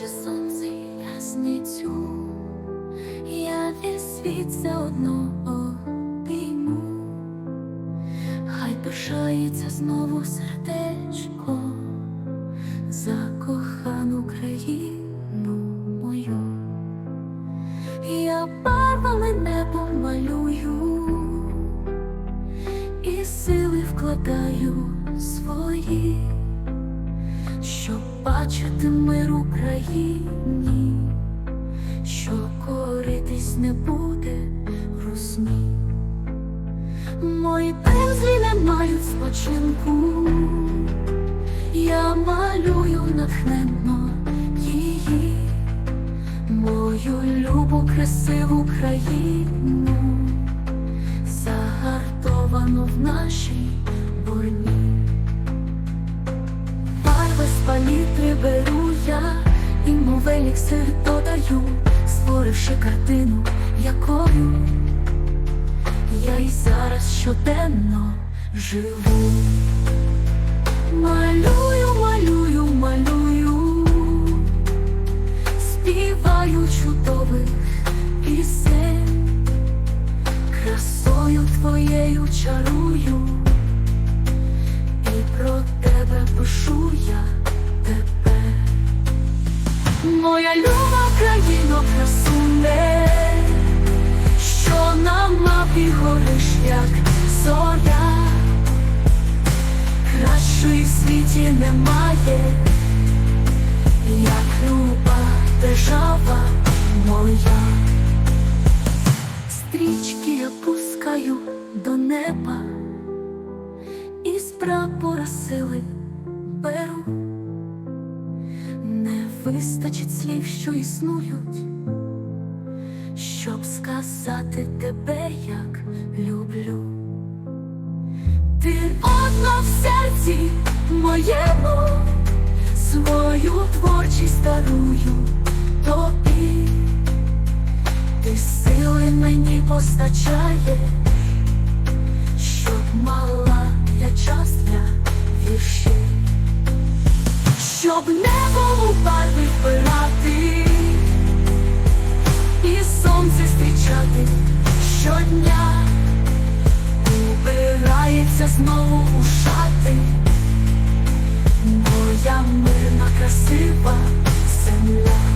чи сонце ясницю, я весь світ все одно обійму, хай пишається знову сердечко за кохану країну мою. Я барвами небо малюю і сили вкладаю бачити мир Україні, що коритись не буде русні. Мої пензлі не мають спочинку, я малюю натхненно її, мою любу красиву країну, загартовану в нашій палітри беру я, і мов еліксир додаю, створивши картину, якою я й зараз щоденно живу. Малюю, малюю, малюю, співаю чудових пісень, красою твоєю чарую, і про тебе пишу я Моя люба країно красуне, що на мапі гориш, як зоря, кращої в світі немає, як люба держава моя. Стрічки я пускаю до неба, і з прапора сили беру. Не вистачить слів, що існують, щоб сказати тебе, як люблю. Ти одна в серці моєму, свою творчість дарую тобі, ти сили мені постачаєш, щоб мала я час для віршів щоб небо щодня, убирається знову у шати, моя мирна красива земля.